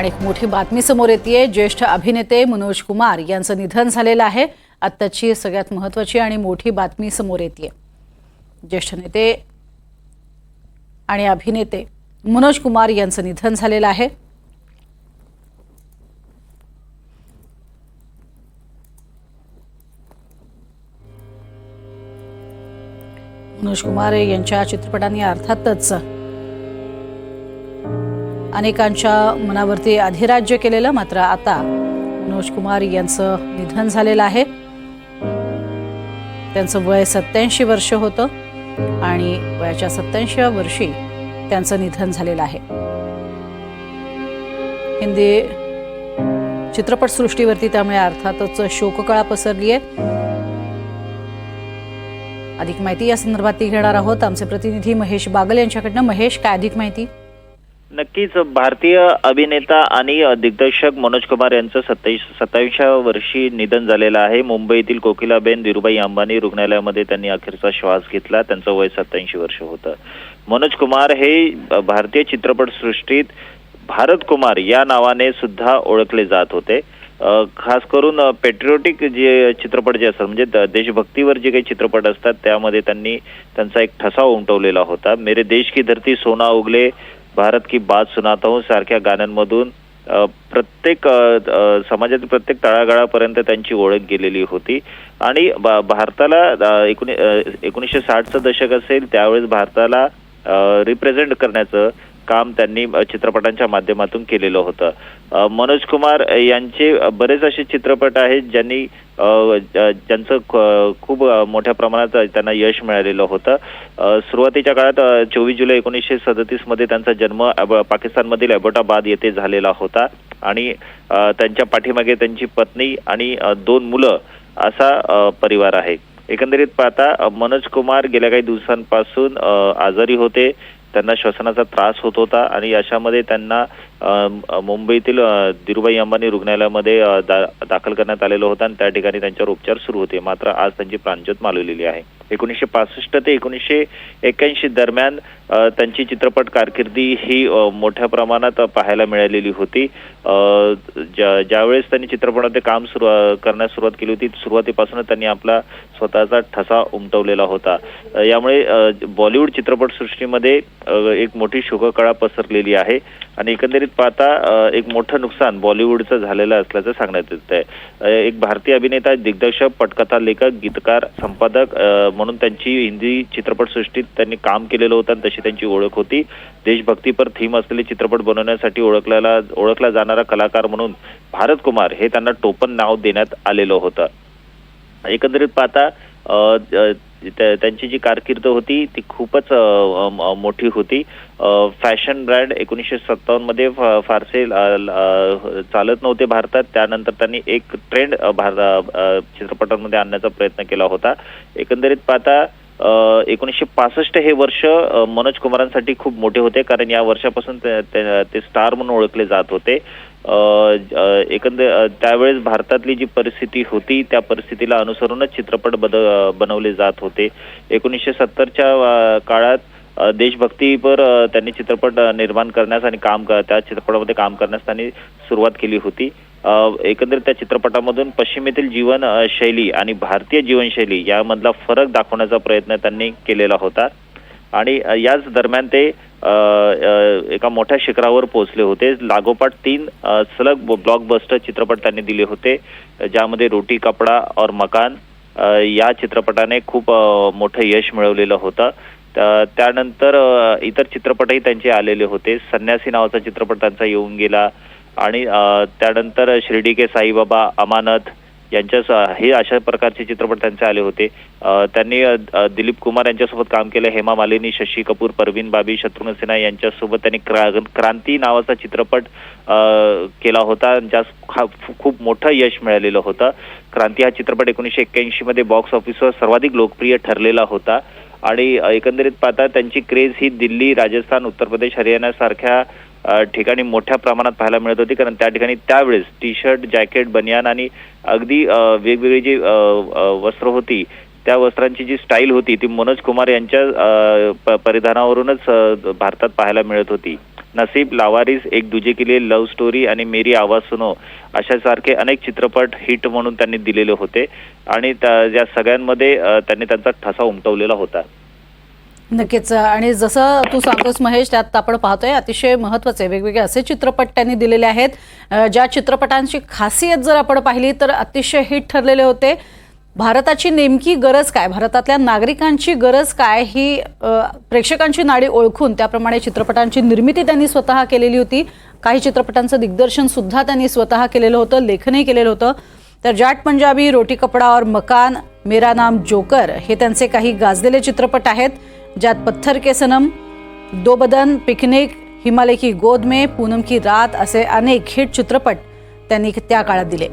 आणि एक मोठी बातमी समोर येते ज्येष्ठ अभिनेते मनोज कुमार यांचं निधन झालेलं आहे. आत्ताची सगळ्यात महत्त्वाची आणि मोठी बातमी समोर येते ज्येष्ठ नेते आणि अभिनेते मनोज कुमार यांचं निधन झालेलं आहे. मनोज कुमार यांच्या चित्रपटांनी अर्थातच अनेकांच्या मनावरती अधिराज्य केलेलं मात्र आता मनोज कुमार यांचं निधन झालेलं आहे. त्यांचं वय सत्याऐंशी वर्ष होतं आणि वयाच्या सत्याऐंशी वर्षी त्यांचं निधन झालेलं आहे. हिंदी चित्रपटसृष्टीवरती त्यामुळे अर्थातच शोककळा पसरली आहे अधिक माहिती या संदर्भात ती घेणार आहोत. आमचे प्रतिनिधी महेश बागल यांच्याकडनं. महेश काय अधिक माहिती? नक्कीच भारतीय अभिनेता आणि दिग्दर्शक मनोज कुमार यांचं सत्तावीस सत्तावीसव्या वर्षी निधन झालेलं आहे. मुंबईतील कोकिलाबेन धीरुभाई अंबानी रुग्णालयामध्ये त्यांनी अखेरचा श्वास घेतला. त्यांचं वय सत्याऐंशी वर्ष होतं. मनोज कुमार हे भारतीय चित्रपटसृष्टीत भारत कुमार या नावाने सुद्धा ओळखले जात होते. खास करून पेट्रिओटिक जे चित्रपट जे असतात म्हणजे देशभक्तीवर जे काही चित्रपट असतात त्यामध्ये त्यांनी त्यांचा एक ठसा उमटवलेला होता. मेरे देश की धरती सोना उगले भारत की बात सुनाता हूं सारख्या गाण्यांमधून प्रत्येक समाजातील प्रत्येक तळागाळापर्यंत त्यांची ओळख गेलेली होती. आणि भारताला एकोणी एकोणीसशे साठचं दशक असेल त्यावेळेस भारताला रिप्रेझेंट करण्याचं काम त्यांनी चित्रपटांच्या माध्यमातून केलेलं होतं. मनोज कुमार यांचे बरेच असे चित्रपट आहेत ज्यांनी ज्यांचं खूप मोठ्या प्रमाणात त्यांना यश मिळालेलं होतं. सुरुवातीच्या काळात चोवीस जुलै एकोणीसशे सदतीसमध्ये त्यांचा जन्म पाकिस्तानमधील अबोटाबाद येथे झालेला होता. आणि त्यांच्या पाठीमागे त्यांची पत्नी आणि दोन मुलं असा परिवार आहे. एकंदरीत पाहता मनोज कुमार गेल्या काही दिवसांपासून आजारी होते. त्यांना श्वसनाचा त्रास होत होता आणि अशामध्ये त्यांना मुंबईतील धीरुभाई अंबानी रुग्णालयामध्ये दा दाखल करण्यात आलेलं होतं आणि त्या ठिकाणी त्यांच्यावर उपचार सुरू होते. मात्र आज त्यांची प्राणज्योत मालवलेली आहे. एकोणीसशे पासष्ट ते एकोणीसशे एक्क्याऐंशी दरम्यान त्यांची चित्रपट कारकिर्दी ही मोठ्या प्रमाणात पाहायला मिळालेली होती. ज्या ज्यावेळेस त्यांनी चित्रपटामध्ये काम सुरू करण्यास सुरुवात केली होती सुरुवातीपासूनच त्यांनी आपला स्वतःचा ठसा उमटवलेला होता. यामुळे बॉलिवूड चित्रपटसृष्टीमध्ये एक मोठी शुभकळा पसरलेली आहे. आणि एकंदरीत पाहता एक मोठं नुकसान बॉलिवूडचं झालेलं असल्याचं सांगण्यात येत आहे एक भारतीय अभिनेता दिग्दर्शक पटकथा लेखक गीतकार संपादक म्हणून त्यांची हिंदी चित्रपटसृष्टीत त्यांनी काम केलेलं होतं आणि तशी त्यांची ओळख होती. देशभक्तीपर थीम असलेले चित्रपट बनवण्यासाठी ओळखल्याला ओळखला जाणारा कलाकार म्हणून भारत कुमार हे त्यांना टोपण नाव देण्यात आलेलं होतं. एकंदरीत पाहता त्यांची जी कारकीर्द होती ती खूपच मोठी होती. फॅशन ब्रँड एकोणीसशे सत्तावन्नमध्ये फारसे चालत नव्हते भारतात. त्यानंतर त्यांनी एक ट्रेंड भारत चित्रपटांमध्ये आणण्याचा प्रयत्न केला होता. एकंदरीत पाहता एकोणीसशे पासष्ट हे वर्ष मनोज कुमारांसाठी खूप मोठे होते कारण या वर्षापासून ते स्टार म्हणून ओळखले जात होते. एकंदर त्यावेळेस भारतातली जी परिस्थिती होती त्या परिस्थितीला अनुसरूनच चित्रपट बद बनवले जात होते. एकोणीसशे सत्तरच्या काळात देशभक्तीवर त्यांनी चित्रपट निर्माण करण्यास आणि काम त्या चित्रपटामध्ये काम करण्यास त्यांनी सुरुवात केली होती. एकंदरीत त्या चित्रपटामधून पश्चिमेतील जीवन शैली आणि भारतीय जीवनशैली यामधला फरक दाखवण्याचा प्रयत्न त्यांनी केलेला होता. आणि याच दरम्यान ते एका मोठ्या शिखरावर पोहोचले होते. लागोपाठ तीन सलग ब्लॉकबस्टर चित्रपट त्यांनी दिले होते ज्यामध्ये रोटी कपडा और मकान या चित्रपटाने खूप मोठं यश मिळवलेलं होतं. त्यानंतर इतर चित्रपटही त्यांचे आलेले होते. संन्यासी नावाचा चित्रपट त्यांचा येऊन गेला. आणि त्यानंतर शिर्डी के साईबाबा अमानत यांच्या हे अशा प्रकारचे चित्रपट त्यांचे आले होते. त्यांनी दिलीप कुमार यांच्यासोबत काम केलं हेमा मालिनी शशी कपूर परवीन बाबी शत्रुघ्न सिन्हा यांच्यासोबत त्यांनी क्रांती नावाचा चित्रपट केला होता. ज्यास खूप मोठं यश मिळालेलं होतं. क्रांती हा चित्रपट एकोणीसशे एक्क्याऐंशी मध्ये बॉक्स ऑफिसवर सर्वाधिक लोकप्रिय ठरलेला होता. आणि एकंदरीत पाहता त्यांची क्रेज ही दिल्ली राजस्थान उत्तर प्रदेश हरियाणा सारख्या ठिकाणी मोठ्या प्रमाणात पाहायला मिळत होती. कारण त्या ठिकाणी त्यावेळेस टी शर्ट जॅकेट बनियान आणि अगदी वेगवेगळी जी वस्त्र होती त्या वस्त्रांची जी स्टाईल होती ती मनोज कुमार यांच्या परिधानावरूनच भारतात पाहायला मिळत होती. नसीब लावारिस एक दुजे के लिए लव्ह स्टोरी आणि मेरी आवाज सुनो अशासारखे अनेक चित्रपट हिट म्हणून त्यांनी दिलेले होते. आणि त्या- सगळ्यांमध्ये त्यांनी त्यांचा ठसा उमटवलेला होता. नक्कीच. आणि जसं तू सांगतोस महेश त्यात आपण पाहतोय अतिशय महत्त्वाचे वेगवेगळे असे चित्रपट त्यांनी दिलेले आहेत. ज्या चित्रपटांची खासियत जर आपण पाहिली तर अतिशय हिट ठरलेले होते. भारताची नेमकी गरज काय? भारतातल्या नागरिकांची गरज काय? ही प्रेक्षकांची नाडी ओळखून त्याप्रमाणे चित्रपटांची निर्मिती त्यांनी स्वतः केलेली होती. काही चित्रपटांचं दिग्दर्शन सुद्धा त्यांनी स्वतः केलेलं होतं लेखनही केलेलं होतं. तर जाट पंजाबी रोटी कपडा और मकान मेरा नाम जोकर हे त्यांचे काही गाजलेले चित्रपट आहेत. ज्यात पत्थर के सनम दो बदन पिकनिक हिमालय की गोद में पूनम की रात असे अनेक हिट चित्रपट त्यांनी त्या काळात दिले.